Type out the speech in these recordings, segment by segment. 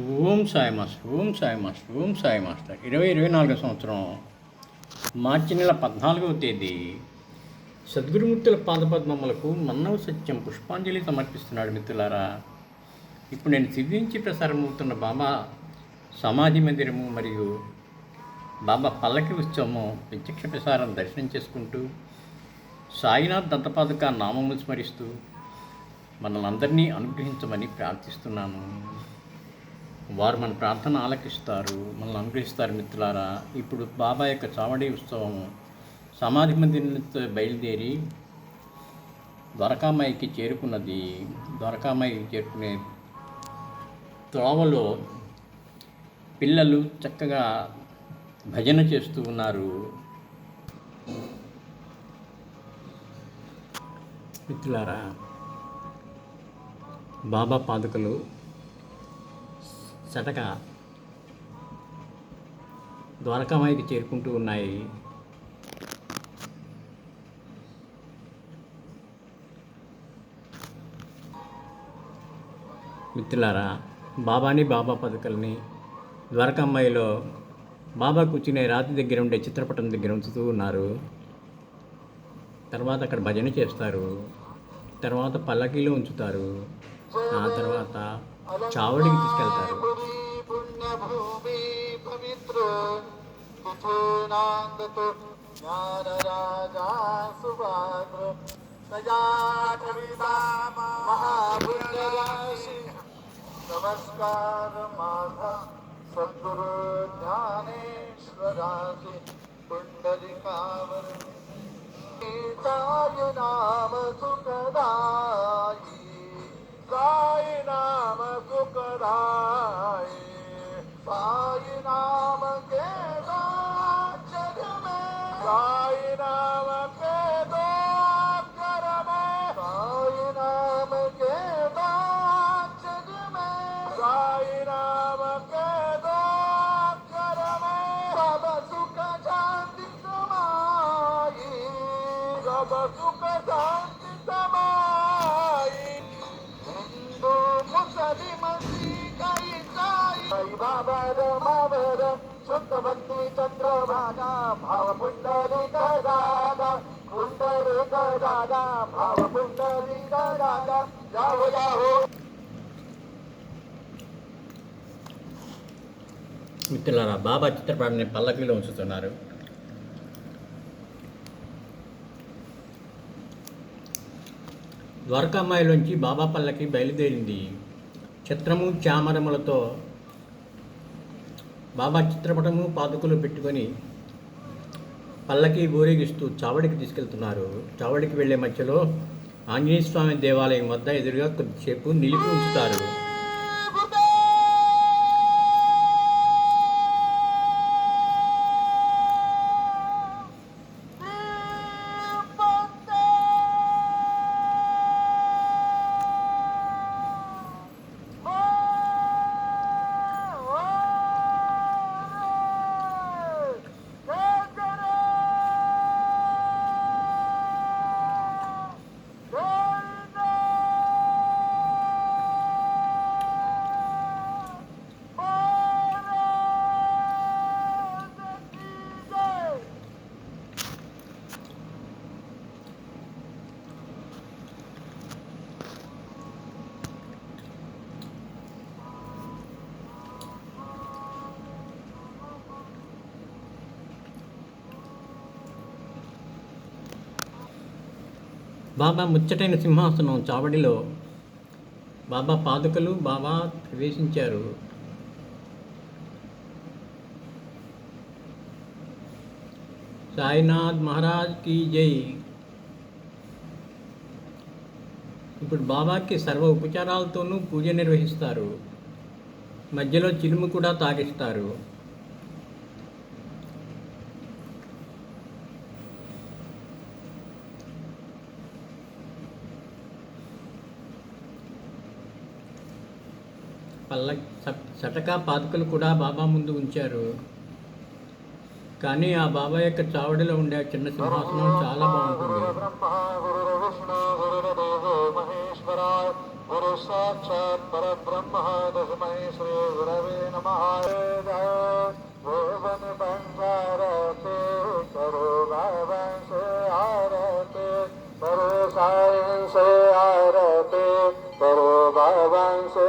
Om Sai master Om Sai master Om Sai master ఇరవై ఇరవై నాలుగో సంవత్సరం మార్చి నెల పద్నాలుగవ తేదీ. సద్గురుమూర్తుల పాదపద్మములకు మన్నవ సత్యం పుష్పాంజలి సమర్పిస్తున్నాడు మిత్రులారా. ఇప్పుడు నేను సిద్ధించి ప్రసారమవుతున్న బాబా సమాధి మందిరము మరియు బాబా పల్లకి ఉత్సవము ప్రత్యక్ష ప్రసారం దర్శనం చేసుకుంటూ సాయినాథ్ దంతపాదుక నామములు స్మరిస్తూ మనల్ని అందరినీ అనుగ్రహించమని ప్రార్థిస్తున్నాను. వారు మన ప్రార్థన ఆలకిస్తారు మనల్ని అనుగ్రహిస్తారు మిత్రులారా. ఇప్పుడు బాబా యొక్క చావడి ఉత్సవం సమాధి మందిరంతో బయలుదేరి ద్వారకామాయికి చేరుకున్నది. ద్వారకామాయికి చేరుకునే త్రోవలో పిల్లలు చక్కగా భజన చేస్తూ ఉన్నారు. మిత్రులారా బాబా పాదుకలు చటక ద్వారకామాయికి చేరుకుంటూ ఉన్నాయి. మిత్రులారా బాబాని బాబా పథకల్ని ద్వారకామాయిలో బాబా కూర్చునే రాతి దగ్గర ఉండే చిత్రపటం దగ్గర ఉంచుతూ ఉన్నారు. తర్వాత అక్కడ భజన చేస్తారు. తర్వాత పల్లకీలో ఉంచుతారు. ఆ తర్వాత చావడికి తీసుకెళ్తారు పుణ్యభూమి పవిత్ర తిథూనాందతు జ్ఞాన రాజా సుభాద్ర ప్రజాకవితా మహాపుణ్యరాశి సుఖ శాంతితమాయి హిందూ మిత్రులారా బాబా చిత్రపటాన్ని పల్లకిలో ఉంచుతున్నారు. ద్వారకామాయిలోంచి బాబా పల్లకి బయలుదేరింది. చిత్రము చామరములతో బాబా చిత్రపటము పాదుకలు పెట్టుకొని పల్లకి ఊరేగిస్తూ చావడికి తీసుకెళ్తున్నారు. చావడికి వెళ్ళే మధ్యలో ఆంజనేయ స్వామి దేవాలయం వద్ద ఎదురుగా కొద్దిసేపు నిలిపి ఉంచుతారు. బాబా ముచ్చటైన సింహాసనం చావడిలో బాబా పాదుకలు బాబా ప్రవేశించారు. సాయినాథ్ మహారాజ్కి జై. ఇప్పుడు బాబాకి సర్వ ఉపచారాలతోనూ పూజ నిర్వహిస్తారు. మధ్యలో చిలుము కూడా తాగిస్తారు. పల్ల చటకా పాతకలు కూడా బాబా ముందు ఉంచారు. కానీ ఆ బాబా యొక్క చావడిలో ఉండే చిన్న సింహాసనం చాలా బాగుంటుంది. గురు సాక్షాత్ పరబ్రహ్మ దశమై శ్రీ గురవే నమ భువన బంగారతే కరో భావంసే ఆరతే కరో సాయంసే ఆరతే కరో ఆరతే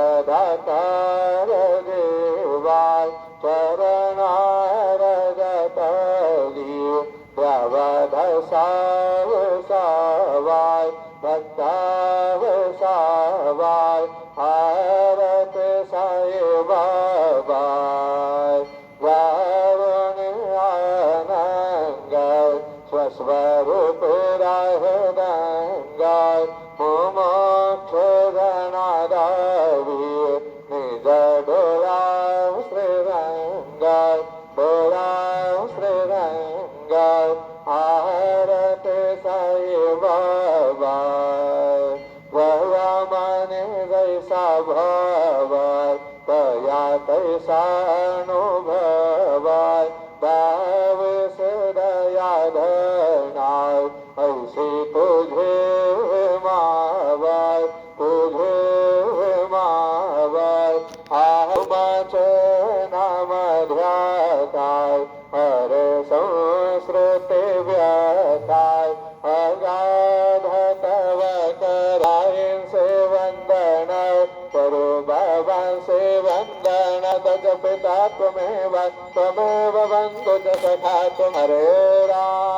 एव त्वमेव त्वमेव वन्तु च सखा तुम हरे राम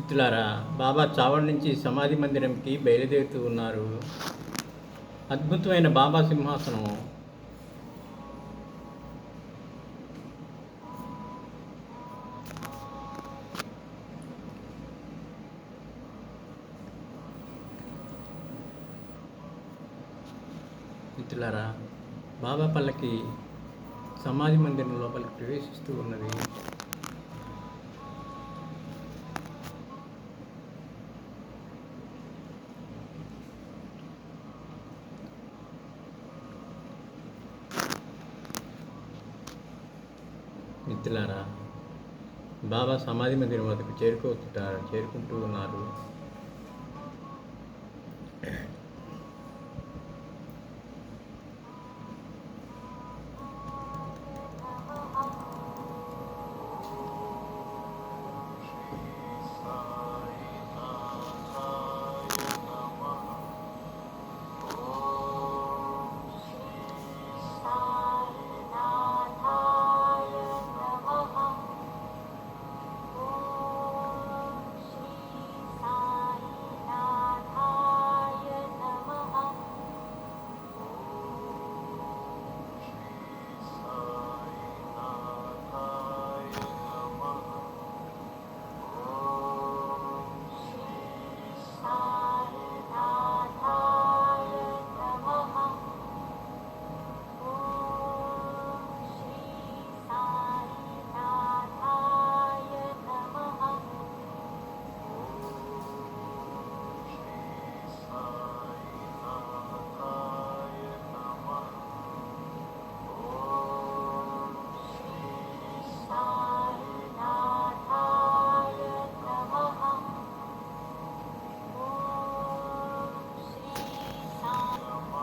మిత్రులారా బాబా చావడి నుంచి సమాధి మందిరంకి బయలుదేరుతూ ఉన్నారు. అద్భుతమైన బాబా సింహాసనం. మిత్రులారా బాబా పల్లకి సమాధి మందిరం లోపలికి ప్రవేశిస్తూ ఉన్నది. మిత్రులారా బాబా సమాధి మందిరం వద్దకు చేరుకుంటారు చేరుకుంటూ ఉన్నారు.